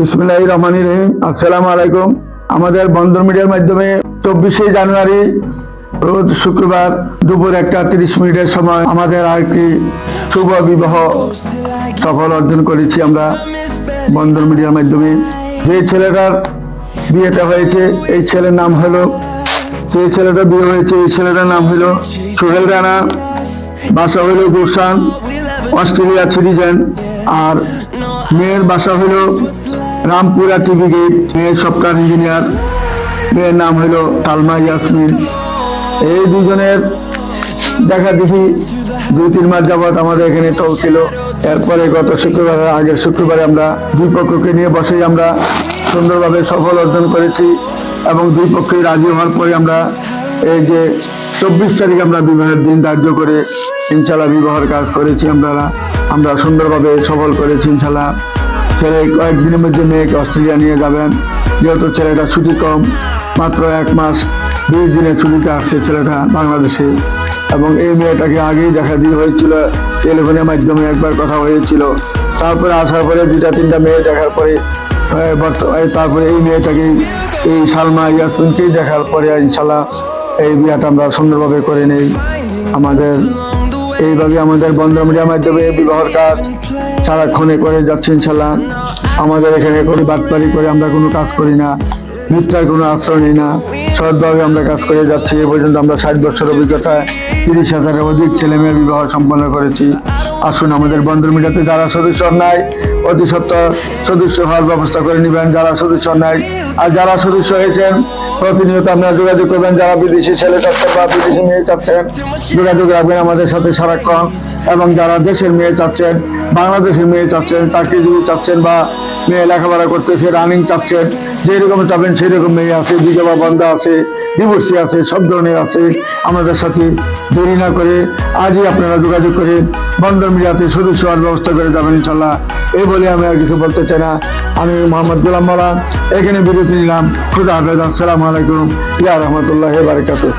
বিসমুল্লাহ রহমান রহিম। আসসালামু আলাইকুম। আমাদের বন্দর মিডিয়ার মাধ্যমে চব্বিশে জানুয়ারি, রোজ শুক্রবার দুপুর একটা তিরিশ মিনিটের সময় আমাদের আরেকটি শুভ বিবাহ সফল অর্জন করেছি আমরা বন্দর মিডিয়ার মাধ্যমে। যে ছেলেটার বিয়েটা হয়েছে, এই ছেলের নাম হলো যে ছেলেটা বিয়ে হয়েছে, এই ছেলেটার নাম হলো সোহেল রানা। বাসা হলো গুলশান, অস্ট্রেলিয়া সিটিজেন। আর মেয়ের বাসা হলো রামপুরা টিভি গেট মেয়ের সফটওয়্যার ইঞ্জিনিয়ার, মেয়ের নাম হলো তালমা ইয়াসমিন। এই দুজনের দেখা দেখি দুই, তিন মাস যাবৎ আমাদের এখানে চলছিল। এরপরে গত শুক্রবার, আগের শুক্রবারে আমরা দুই পক্ষকে নিয়ে বসেই আমরা সুন্দরভাবে সফল অর্জন করেছি এবং দুই পক্ষই রাজি হওয়ার পরে আমরা এই যে চব্বিশ তারিখ আমরা বিবাহের দিন ধার্য করে ইনশাল্লাহ বিবাহের কাজ করেছি। আমরা আমরা সুন্দরভাবে সফল করেছি ইনশাল্লাহ ছেলে কয়েকদিনের মধ্যে মেয়েকে অস্ট্রেলিয়া নিয়ে যাবেন। যেহেতু ছেলেটা ছুটি কম, মাত্র এক মাস বিশ দিনের ছুটিতে আসছে ছেলেটা বাংলাদেশে। এবং এই মেয়েটাকে আগেই দেখা দিয়ে হয়েছিল, টেলিফোনের মাধ্যমে একবার কথা হয়েছিল। তারপরে আসার পরে দুটা তিনটা মেয়ে দেখার পরে তারপরে এই মেয়েটাকে এই সালমা ইয়াসমিনকেই দেখার পরে ইনশাল্লাহ এই বিয়াটা আমরা সুন্দরভাবে করে নেই। আমাদের এইভাবে আমাদের বন্ধ মিডিয়ার মাধ্যমে বিবাহর কাজ সারাক্ষণে করে যাচ্ছে ইনশাল্লাহ। আমাদের এখানে কোনো বাটপারি করে আমরা কোনো কাজ করি না। মিথ্যার কোনো আশ্রয় নিই না। সৎভাবে আমরা কাজ করে যাচ্ছি। এ পর্যন্ত আমরা ষাট বছর অভিজ্ঞতায় তিরিশ হাজারের অধিক ছেলে মেয়ে বিবাহ সম্পন্ন করেছি। আসুন আমাদের বন্ধুর মিডিয়াতে যারা সদস্য নাই অতি সত্তর সদস্য হওয়ার ব্যবস্থা করে নেবেন। যারা সদস্য নাই, আর যারা সদস্য হয়েছেন প্রতিনিয়ত আপনারা যোগাযোগ করবেন, যারা বিদেশি ছেলে চাচ্ছেন বা বিদেশি মেয়ে চাচ্ছেন যোগাযোগ রাখবেন আমাদের সাথে সারাক্ষণ। এবং যারা দেশের মেয়ে চাচ্ছেন, বাংলাদেশের মেয়ে চাচ্ছেন, চাকরিজীবী চাচ্ছেন বা মেয়ে লেখাপড়া করতেছে রানিং চাচ্ছেন, যেরকম চাবেন সেরকম মেয়ে আছে, বিধবা বন্ধা আছে ডিভোর্সি আছে, সব ধরনের আছে। আমাদের সাথে দেরি না করে আজই আপনারা যোগাযোগ করে বন্দর মিডিয়াতে সদস্য হওয়ার ব্যবস্থা করে যাবেন ইনশাল্লাহ। এই বলে আমি আর কিছু বলতে চাই না। আমি মোহাম্মদ গোলাম মালা এখানে বিরতি নিলাম। খুদা হাফেজ, আসসালামু আলাইকুম। ইয়া রহমতুল্লাহ বারকাতুহ।